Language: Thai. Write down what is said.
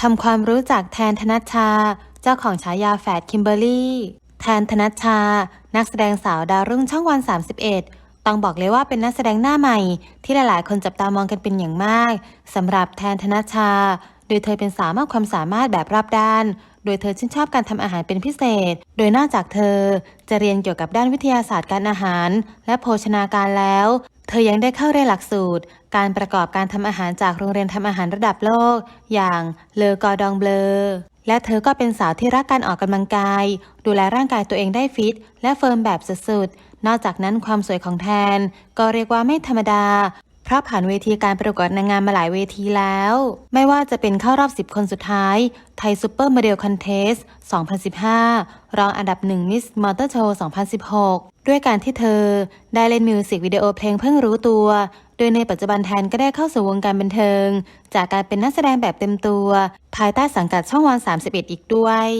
ทำความรู้จักแทนธนัชชา เจ้าของฉายาแฝดคิมเบอรี่แทนธนัชชา นักแสดงสาวดาวรุ่งช่องวัน 31 ต้องบอกเลยว่าเป็นนักแสดงหน้าใหม่ ที่หลายๆ คนจับตามองกันเป็นอย่างมากสำหรับแทนธนัชชา โดยเธอเป็นสาวมากความสามารถแบบรอบด้าน ดยเธอชื่นชอบการทำอาหารเป็นพิเศษ โดยนอกจากเธอจะเรียนเกี่ยวกับด้านวิทยาศาสตร์การอาหาร และโภชนาการแล้ว เธอยังได้เข้าเรียนหลักสูตร การประกอบการทำอาหารจากโรงเรียนทำอาหารระดับโลก อย่างเลอกอดองเบลอและเธอก็เป็นสาวที่รักการออกกำลังกาย ดูแลร่างกายตัวเองได้ฟิต และเฟิร์มแบบสุดๆ นอกจากนั้นความสวยของแทน ก็เรียกว่าไม่ธรรมดา เพราะผ่านเวทีการประกวดนางงามมาหลายเวทีแล้ว ไม่ว่าจะเป็นเข้ารอบ 10 คนสุดท้าย ไทยซูเปอร์โมเดลคอนเทส 2015 รองอันดับหนึ่งมิสมอเตอร์โชว์ 2016 ด้วยการที่เธอ ได้เล่นมิวสิกวิดีโอเพลงเพิ่งรู้ตัว โดยในปัจจุบันแทนก็ได้เข้าสู่วงการบันเทิง จากการเป็นนักแสดงแบบเต็มตัว ภายใต้สังกัดช่องวัน 31 อีกด้วย